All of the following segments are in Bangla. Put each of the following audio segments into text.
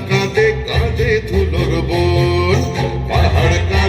কাঁদে কাঁদে ধুলোর বোন পাহাড়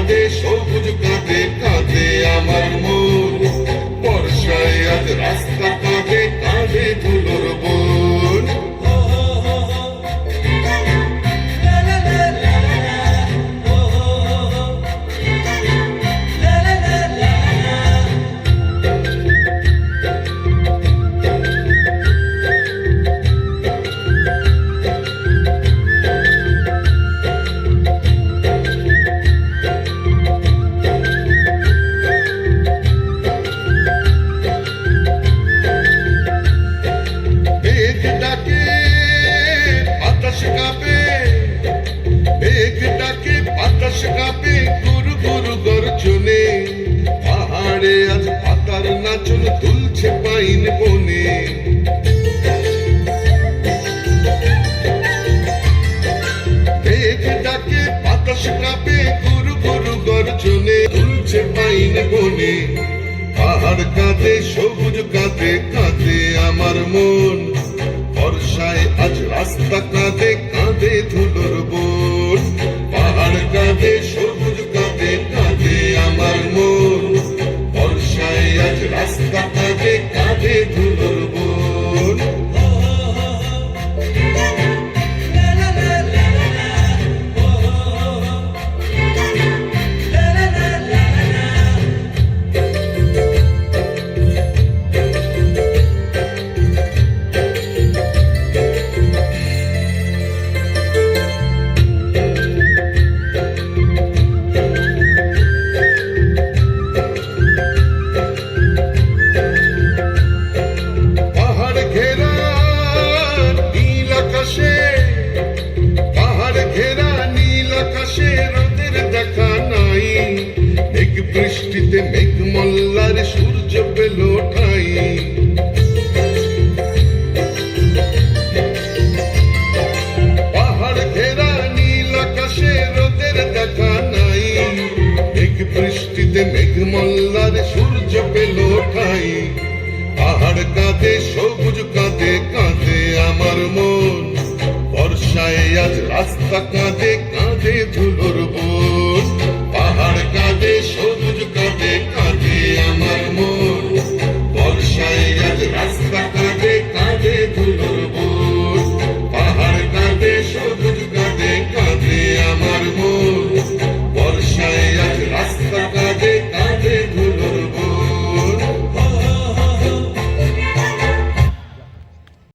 কাঁদে সবুজ কাঁদে কাঁদে আমার মন। বর্ষায় আজ রাস্তা কাঁদে বৃষ্টিতে মেঘ মল্লার সূর্য পেল ঠাই। পাহাড় ঘেরা নীল আকাশে রোদের দেখা নাই। মেঘ বৃষ্টিতে মেঘ মল্লার সূর্য পেল ঠাই। পাহাড় কাঁদে, সবুজ কাঁদে কাঁদে আমার মন। বর্ষায় আজ রাস্তা কাঁদে কাঁদে ধুলোর বোন।